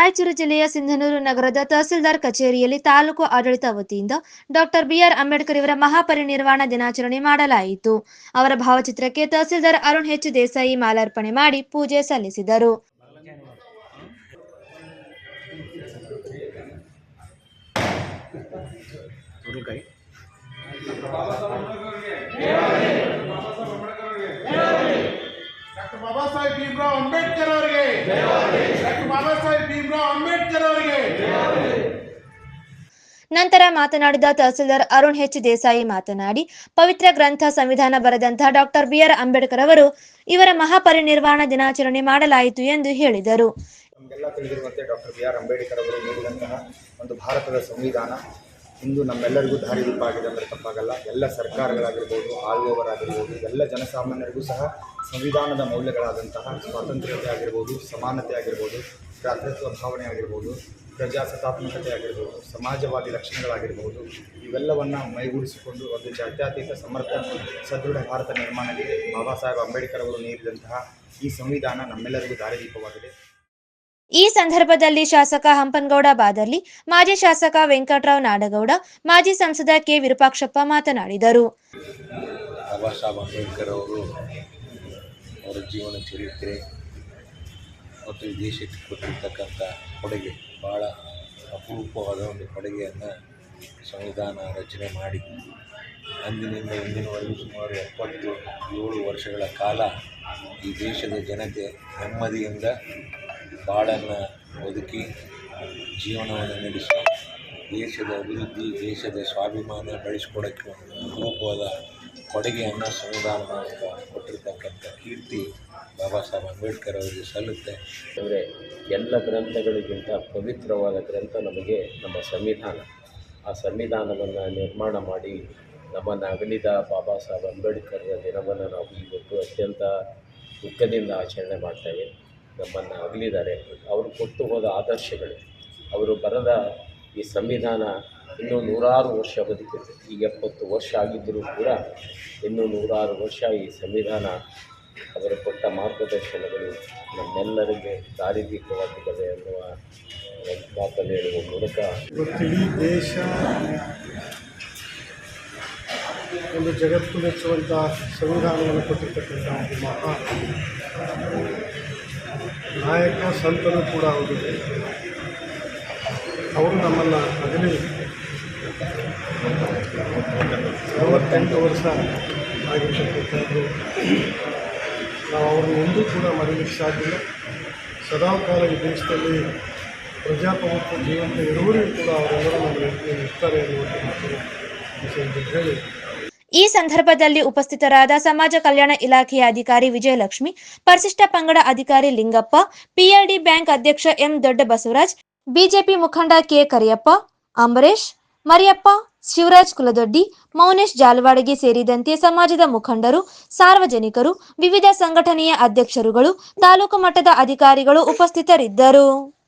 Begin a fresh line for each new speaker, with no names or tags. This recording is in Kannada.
ರಾಯಚೂರು ಜಿಲ್ಲೆಯ ಸಿಂಧನೂರು ನಗರದ ತಹಸೀಲ್ದಾರ್ ಕಚೇರಿಯಲ್ಲಿ ತಾಲೂಕು ಆಡಳಿತ ವತಿಯಿಂದ ಡಾಕ್ಟರ್ ಬಿಆರ್ ಅಂಬೇಡ್ಕರ್ ಇವರ ಮಹಾಪರಿನಿರ್ವಾಣ ದಿನಾಚರಣೆ ಮಾಡಲಾಯಿತು. ಅವರ ಭಾವಚಿತ್ರಕ್ಕೆ ತಹಸೀಲ್ದಾರ್ ಅರುಣ್ ಹೆಚ್ ದೇಸಾಯಿ ಮಾಲಾರ್ಪಣೆ ಮಾಡಿ ಪೂಜೆ ಸಲ್ಲಿಸಿದರು.
ಬಾಬಾ ಸಾಹೇಬ್ ಭೀಮರಾವ್ ಅಂಬೇಡ್ಕರ್ ಅವರಿಗೆ. ಬಾಬಾ ಸಾಹೇಬ್ ಭೀಮರಾವ್ ಅಂಬೇಡ್ಕರ್ ಅವರಿಗೆ.
ನಂತರ ಮಾತನಾಡಿದ ತಹಸೀಲ್ದಾರ್ ಅರುಣ್ ಹೆಚ್ ದೇಸಾಯಿ ಮಾತನಾಡಿ ಪವಿತ್ರ ಗ್ರಂಥ ಸಂವಿಧಾನ ಬರೆದಂತಹ ಡಾಕ್ಟರ್ ಬಿಆರ್ ಅಂಬೇಡ್ಕರ್ ಅವರು ಇವರ ಮಹಾಪರಿನಿರ್ವಾಣ ದಿನಾಚರಣೆ ಮಾಡಲಾಯಿತು ಎಂದು ಹೇಳಿದರು.
ನಮಗೆಲ್ಲ ತಿಳಿದಿರುವಂತೆ ಡಾಕ್ಟರ್ ಬಿ ಆರ್ ಅಂಬೇಡ್ಕರ್ ಅವರು ನೀಡಿದಂತಹ ಒಂದು ಭಾರತದ ಸಂವಿಧಾನ ಇಂದು ನಮ್ಮೆಲ್ಲರಿಗೂ ದಾರಿದೀಪ ಆಗಿದೆ ಅಂದರೆ ತಪ್ಪಾಗಲ್ಲ. ಎಲ್ಲ ಸರ್ಕಾರಗಳಾಗಿರ್ಬೋದು ಆಳುವವರಾಗಿರ್ಬೋದು ಎಲ್ಲ ಜನಸಾಮಾನ್ಯರಿಗೂ ಸಹ ಸಂವಿಧಾನದ ಮೌಲ್ಯಗಳಾದಂತಹ ಸ್ವಾತಂತ್ರ್ಯತೆ ಆಗಿರ್ಬೋದು ಸಮಾನತೆ ಆಗಿರ್ಬೋದು ಭ್ರಾತೃತ್ವ ಭಾವನೆ ಆಗಿರ್ಬೋದು ಪ್ರಜಾಸತ್ತಾತ್ಮಕತೆ ಆಗಿರ್ಬೋದು ಸಮಾಜವಾದಿ ಲಕ್ಷಣಗಳಾಗಿರ್ಬೋದು ಇವೆಲ್ಲವನ್ನು ಮೈಗೂಡಿಸಿಕೊಂಡು ಒಂದು ಜಾತ್ಯತೀತ ಸಮರ್ಥ ಸದೃಢ ಭಾರತ ನಿರ್ಮಾಣಕ್ಕೆ ಬಾಬಾ ಸಾಹೇಬ್ ಅಂಬೇಡ್ಕರ್ ಅವರು ನೀಡಿದಂತಹ ಈ ಸಂವಿಧಾನ ನಮ್ಮೆಲ್ಲರಿಗೂ ದಾರಿದೀಪವಾಗಿದೆ.
ಈ ಸಂದರ್ಭದಲ್ಲಿ ಶಾಸಕ ಹಂಪನಗೌಡ ಬಾದರ್ಲಿ ಮಾಜಿ ಶಾಸಕ ವೆಂಕಟರಾವ್ ನಾಡಗೌಡ ಮಾಜಿ ಸಂಸದ ಕೆ ವಿರೂಪಾಕ್ಷಪ್ಪ ಮಾತನಾಡಿದರು.
ಬಾಬಾ ಸಾಹೇಬ್ ಅಂಬೇಡ್ಕರ್ ಅವರು ಅವರ ಜೀವನ ಚರಿತ್ರೆ ಮತ್ತು ಈ ದೇಶಕ್ಕೆ ಕೊಟ್ಟಿರ್ತಕ್ಕಂಥ ಕೊಡುಗೆ ಭಾಳ ಅಪರೂಪವಾದ ಒಂದು ಕೊಡುಗೆಯನ್ನು ಸಂವಿಧಾನ ರಚನೆ ಮಾಡಿ, ಅಂದಿನಿಂದ ಇಂದಿನವರೆಗೂ ಸುಮಾರು ಎಪ್ಪತ್ತು ಏಳು ವರ್ಷಗಳ ಕಾಲ ಈ ದೇಶದ ಜನತೆ ನೆಮ್ಮದಿಯಿಂದ ಬಾಳನ್ನು ಬದುಕಿ ಜೀವನವನ್ನು ನಡೆಸಿ, ದೇಶದ ಅಭಿವೃದ್ಧಿ, ದೇಶದ ಸ್ವಾಭಿಮಾನ ಬೆಳೆಸ್ಕೊಡೋಕ್ಕೆ ಒಂದು ಅಪರೂಪವಾದ ಕೊಡುಗೆಯನ್ನು ಸಂವಿಧಾನ ಬಾಬಾ ಸಾಹೇಬ್ ಅಂಬೇಡ್ಕರ್ ಅವರಿಗೆ ಸಲ್ಲುತ್ತೆ.
ಅಂದರೆ ಎಲ್ಲ ಗ್ರಂಥಗಳಿಗಿಂತ ಪವಿತ್ರವಾದ ಗ್ರಂಥ ನಮಗೆ ನಮ್ಮ ಸಂವಿಧಾನ. ಆ ಸಂವಿಧಾನವನ್ನು ನಿರ್ಮಾಣ ಮಾಡಿ ನಮ್ಮನ್ನು ಅಗಲಿದ ಬಾಬಾ ಸಾಹೇಬ್ ಅಂಬೇಡ್ಕರ್ ದಿನವನ್ನು ನಾವು ಇವತ್ತು ಅತ್ಯಂತ ದುಃಖದಿಂದ ಆಚರಣೆ ಮಾಡ್ತೇವೆ. ನಮ್ಮನ್ನು ಅಗಲಿದ್ದಾರೆ. ಅವರು ಕೊಟ್ಟು ಹೋದ ಆದರ್ಶಗಳು, ಅವರು ಬರೆದ ಈ ಸಂವಿಧಾನ ಇನ್ನೂ ನೂರಾರು ವರ್ಷ ಬದುಕಿದೆ. ಈಗ ಎಪ್ಪತ್ತು ವರ್ಷ ಆಗಿದ್ದರೂ ಕೂಡ ಇನ್ನೂ ನೂರಾರು ವರ್ಷ ಈ ಸಂವಿಧಾನ ಅವರು ಕೊಟ್ಟ ಮಾರ್ಗದರ್ಶನಗಳು ನಮ್ಮೆಲ್ಲರಿಗೆ ದಾರಿದೀಪವಾಗಿದ್ದಾವೆ ಎನ್ನುವ ಮಾತನ್ನು ಹೇಳುವ ಮೂಲಕ
ಇಡೀ ದೇಶ ಒಂದು ಜಗತ್ತು ಮೆಚ್ಚುವಂಥ ಸಂವಿಧಾನವನ್ನು ಕೊಟ್ಟಿರ್ತಕ್ಕಂಥ ಒಂದು ಮಹಾ ನಾಯಕ ಸಂತರು ಕೂಡ ಅವರು ಅವರು ನಮ್ಮನ್ನು ಅಗಲಿ ಅರವತ್ತೆಂಟು ವರ್ಷ ಆಗಿರ್ತಕ್ಕಂಥದ್ದು. ನಾವು ಅವ್ರನ್ನ ಎಂದೂ ಕೂಡ ಮರೀಲಿಕ್ಕೆ ಸಾಧ್ಯವಿಲ್ಲ ಸದಾಕಾಲ ಈ ದೇಶದಲ್ಲಿ ಪ್ರಜಾಪ್ರಭುತ್ವ ಜೀವಂತ ಇರುವವರೆಗೂ ಕೂಡ ಅವರೆಲ್ಲರೂ ನಮ್ಮ ಇರ್ತಾರೆ ಅನ್ನುವಂಥ ಸಂದರ್ಭದಲ್ಲಿ ಹೇಳಿ
ಈ ಸಂದರ್ಭದಲ್ಲಿ ಉಪಸ್ಥಿತರಾದ ಸಮಾಜ ಕಲ್ಯಾಣ ಇಲಾಖೆಯ ಅಧಿಕಾರಿ ವಿಜಯಲಕ್ಷ್ಮಿ, ಪರಿಶಿಷ್ಟ ಪಂಗಡ ಅಧಿಕಾರಿ ಲಿಂಗಪ್ಪ, ಪಿಆರ್ಡಿ ಬ್ಯಾಂಕ್ ಅಧ್ಯಕ್ಷ ಎಂ ದೊಡ್ಡ ಬಸವರಾಜ್, ಬಿಜೆಪಿ ಮುಖಂಡ ಕೆ ಕರಿಯಪ್ಪ ಅಂಬರೀಶ್ ಮರಿಯಪ್ಪ, ಶಿವರಾಜ್ ಕುಲದೊಡ್ಡಿ, ಮೌನೇಶ್ ಜಾಲವಾಡಗೆ ಸೇರಿದಂತೆ ಸಮಾಜದ ಮುಖಂಡರು, ಸಾರ್ವಜನಿಕರು, ವಿವಿಧ ಸಂಘಟನೆಯ ಅಧ್ಯಕ್ಷರುಗಳು, ತಾಲೂಕು ಮಟ್ಟದ ಅಧಿಕಾರಿಗಳು ಉಪಸ್ಥಿತರಿದ್ದರು.